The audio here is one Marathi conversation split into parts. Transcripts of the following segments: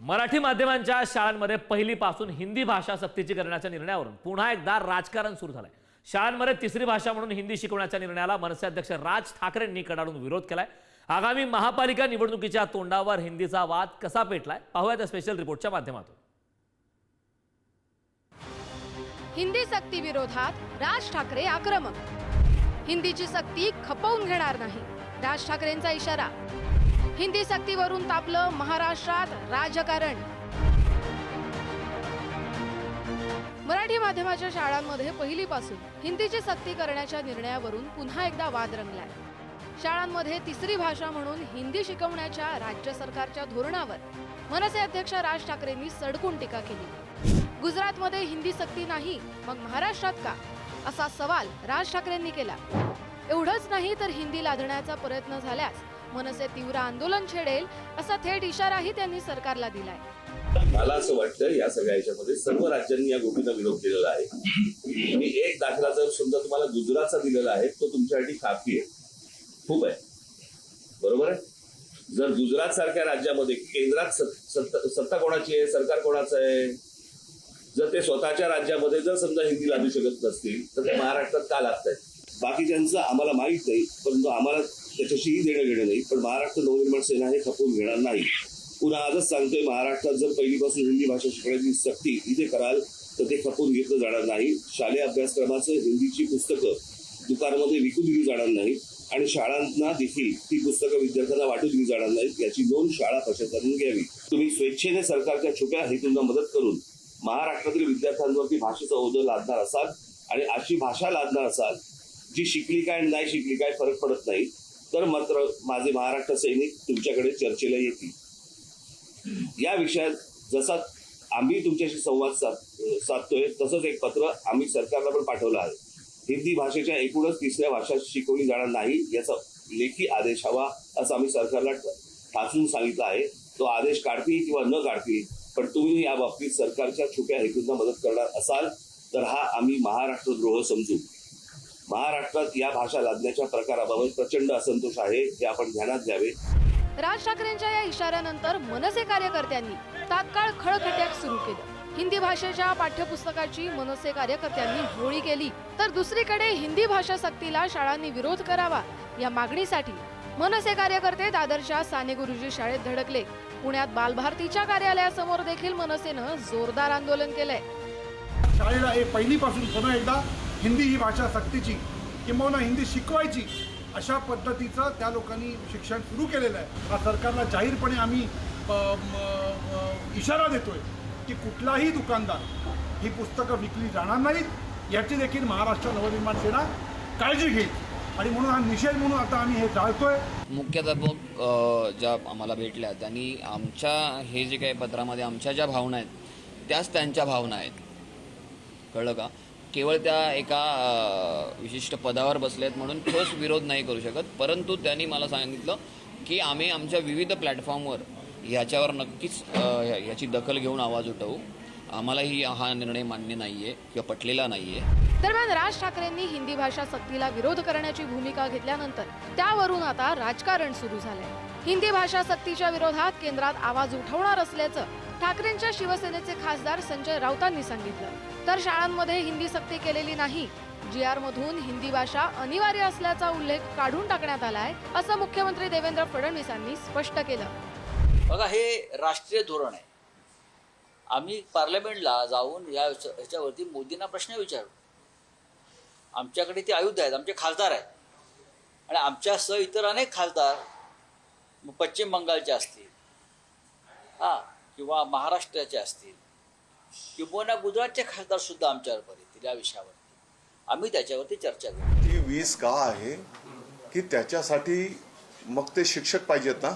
मराठी माध्यमांच्या शाळांमध्ये पहिलीपासून हिंदी भाषा सक्तीची करण्याच्या निर्णयावरून पुन्हा एकदा राजकारण सुरू झालंय. शाळांमध्ये तिसरी भाषा म्हणून हिंदी शिकवण्याच्या निर्णयाला मनसे अध्यक्ष राज ठाकरेंनी कडाडून विरोध केलाय. आगामी महापालिका निवडणुकीच्या तोंडावर हिंदीचा वाद कसा पेटलाय? पाहूया त्या स्पेशल रिपोर्टच्या माध्यमातून. हिंदी सक्ती विरोधात राज ठाकरे आक्रमक. हिंदीची सक्ती खपवून घेणार नाही. राज ठाकरेंचा इशारा हिंदी सक्तीवरून तापलं महाराष्ट्रात राजकारण. मराठी माध्यमाच्या शाळांमध्ये पहिलीपासून हिंदीची सक्ती करण्याच्या निर्णयावरून पुन्हा एकदा वाद रंगलाय. शाळांमध्ये तिसरी भाषा म्हणून हिंदी शिकवण्याच्या राज्य सरकारच्या धोरणावर मनसे अध्यक्ष राज ठाकरेंनी सडकून टीका केली. गुजरातमध्ये हिंदी सक्ती नाही मग महाराष्ट्रात का? असा सवाल राज ठाकरेंनी केला. एवढंच नाही तर हिंदी लादण्याचा प्रयत्न झाल्यास मनसे तीव्र आंदोलन छेडेल असा थेट इशाराही त्यांनी सरकारला दिलाय. मला असं वाटतं या सगळ्या ह्याच्यामध्ये सर्व राज्यांनी या गोष्टीचा विरोध केलेला आहे. मी एक दाखला जर समजा तुम्हाला गुजरातचा दिलेला आहे तो तुमच्यासाठी काफी आहे. खूप आहे. बरोबर आहे? जर गुजरात सारख्या राज्यामध्ये केंद्रात सत्ता सत्ता कोणाची आहे सरकार कोणाचं आहे? जर ते स्वतःच्या राज्यामध्ये जर समजा हिंदी लादू शकत नसतील तर ते महाराष्ट्रात का लागत आहेत बाकीच्यांचं आम्हाला माहीत नाही परंतु आम्हाला त्याच्याशीही देणं घेणं नाही. पण महाराष्ट्र नवनिर्माण सेना हे खपवून घेणार नाही. पुन्हा आजच सांगतोय महाराष्ट्रात जर पहिलीपासून हिंदी भाषा शिकण्याची सक्ती इथे कराल तर ते खपवून घेतलं जाणार नाही. शालेय अभ्यासक्रमाचं हिंदीची पुस्तकं दुकानामध्ये विकू दिली जाणार नाही आणि शाळांना देखील ती पुस्तकं विद्यार्थ्यांना वाटू दिली जाणार नाहीत याची नोंद शाळा प्रशासनाने घ्यावी. तुम्ही स्वेच्छेने सरकारच्या छुप्या हेतूंना मदत करून महाराष्ट्रातील विद्यार्थ्यांवरती भाषेचा ओझं लादणार असाल आणि अशी भाषा लादणार असाल जी शिकली काय आणि नाही शिकली काय फरक पडत नाही. तर मात्र माझे महाराष्ट्र सैनिक तुमच्याकडे चर्चेला येतील. या विषयात जसा आम्ही तुमच्याशी संवाद साध साधतोय तसंच एक पत्र आम्ही सरकारला पण पाठवलं आहे. हिंदी भाषेच्या एकूणच तिसऱ्या भाषा शिकवली जाणार नाही याचा लेखी आदेश हवा असं आम्ही सरकारला ठासून सांगितलं आहे. तो आदेश काढतील किंवा न काढतील पण तुम्ही या बाबतीत सरकारच्या छुप्या हेतूंना मदत करणार असाल तर हा आम्ही महाराष्ट्रद्रोह समजू. महाराष्ट्रात या भाषा लादण्याच्या प्रकाराबाबत प्रचंड असंतोष आहे हे आपण ध्यानात घ्यावे. राज ठाकरेंच्या या इशाऱ्यानंतर मनसे कार्यकर्त्यांनी तात्काळ खळखट्याक सुरू केलं. हिंदी भाषेच्या पाठ्यपुस्तकाची मनसे कार्यकर्त्यांनी होळी केली तर दुसरीकडे हिंदी भाषा सक्तीला शाळांनी विरोध करावा या मागणीसाठी मनसे कार्यकर्ते दादरच्या साने गुरुजी शाळेत धडकले. पुण्यात बालभारतीच्या कार्यालयासमोर देखील मनसेनं जोरदार आंदोलन केलंय. शाळेला हे पहिलीपासून पुन्हा एकदा हिंदी ही भाषा सक्तीची किंबहुना हिंदी शिकवायची अशा पद्धतीचं त्या लोकांनी शिक्षण सुरू केलेलं आहे. हा सरकारला जाहीरपणे आम्ही इशारा देतोय की कुठलाही दुकानदार ही पुस्तकं विकली जाणार नाहीत. याची देखील महाराष्ट्र नवनिर्माण सेना काळजी घेईल. आणि म्हणून हा निषेध म्हणून आता आम्ही हे जाळतोय. मुख्याध्यापक ज्या आम्हाला भेटल्या त्यांनी आमच्या हे जे काही पत्रामध्ये आमच्या ज्या भावना आहेत त्याच त्यांच्या भावना आहेत. कळलं का? केवळ त्या एका विशिष्ट पदावर बसले आहेत म्हणून ठोस विरोध नाही करू शकत. परंतु त्यांनी मला सांगितलं की आम्ही आमच्या विविध प्लॅटफॉर्मवर ह्याच्यावर नक्कीच ह्याची दखल घेऊन आवाज उठवू. आम्हालाही हा निर्णय मान्य नाही आहे किंवा पटलेला नाही आहे दरम्यान राज ठाकरेंनी हिंदी भाषा सक्तीला विरोध करण्याची भूमिका घेतल्यानंतर त्यावरून आता राजकारण सुरू झालंय. हिंदी भाषा सक्तीच्या विरोधात केंद्रात आवाज उठवणार असल्याचं ठाकरेंच्या शिवसेनेचे खासदार संजय राऊतांनी सांगितलं. तर शाळांमध्ये हिंदी सक्ती केलेली नाही. जी आर मधून हिंदी भाषा अनिवार्य असल्याचा उल्लेख काढून टाकण्यात आलाय असं मुख्यमंत्री देवेंद्र फडणवीसांनी स्पष्ट केलं. बघा हे राष्ट्रीय धोरण आहे. आम्ही पार्लमेंटला जाऊन या ह्याच्यावरती मोदींना प्रश्न विचारू. आमच्याकडे ते आयुध आहेत आमचे खासदार आहेत. आणि आमच्यासह इतर अनेक खासदार पश्चिम बंगालचे असतील हां किंवा महाराष्ट्राचे असतील किंवा गुजरातचे खासदार सुद्धा आमच्यावर येतील या विषयावरती. आम्ही त्याच्यावरती चर्चा करू. ती वीस का आहे की त्याच्यासाठी मग ते शिक्षक पाहिजेत ना?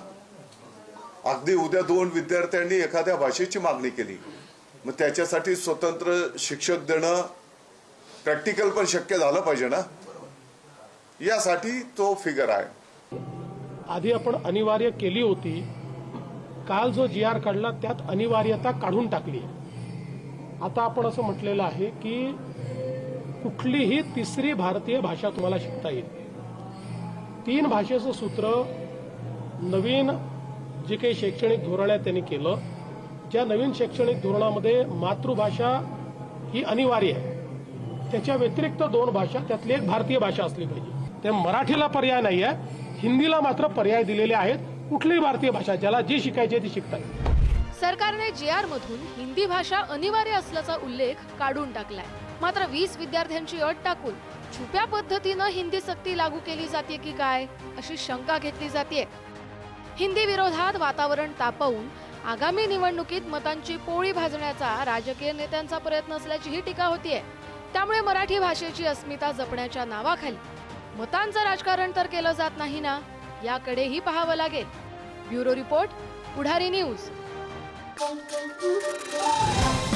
अगदी उद्या दोन विद्यार्थ्यांनी एखाद्या भाषेची मागणी केली. मग त्याच्यासाठी स्वतंत्र शिक्षक देणं प्रॅक्टिकल पण शक्य झालं पाहिजे ना? यासाठी तो फिगर आहे. आधी आपण अनिवार्य केली होती. काल जो जी आर काढला त्यात अनिवार्यता काढून टाकली आता आपण असं म्हटलेलं आहे की कुठलीही तिसरी भारतीय भाषा तुम्हाला शिकता येईल तीन भाषेचं सूत्र नवीन जे काही शैक्षणिक धोरण आहे त्यांनी केलं. ज्या नवीन शैक्षणिक धोरणामध्ये मातृभाषा ही अनिवार्य आहे. त्याच्या व्यतिरिक्त दोन भाषा त्यातली एक भारतीय भाषा असली पाहिजे. त्या मराठीला पर्याय नाही आहे हिंदीला मात्र पर्याय दिलेले आहेत कुठलीही भारतीय भाषा ज्याला जी शिकायची आहे ती शिकतात सरकारने जे आर मधून हिंदी भाषा अनिवार्य असल्याचा उल्लेख काढून टाकलाय. मात्र वीस विद्यार्थ्यांची अट टाकून छुप्या पद्धतीनं हिंदी सक्ती लागू केली जाते की काय अशी शंका घेतली जाते हिंदी विरोधात वातावरण तापवून आगामी निवडणुकीत मतांची पोळी भाजण्याचा राजकीय नेत्यांचा प्रयत्न असल्याची ही टीका होतीये. त्यामुळे मराठी भाषेची अस्मिता जपण्याच्या नावाखाली मतांचं राजकारण तर केलं जात नाही ना याकडेही पाहावं लागेल. Bureau report Pudhari news. Thank you.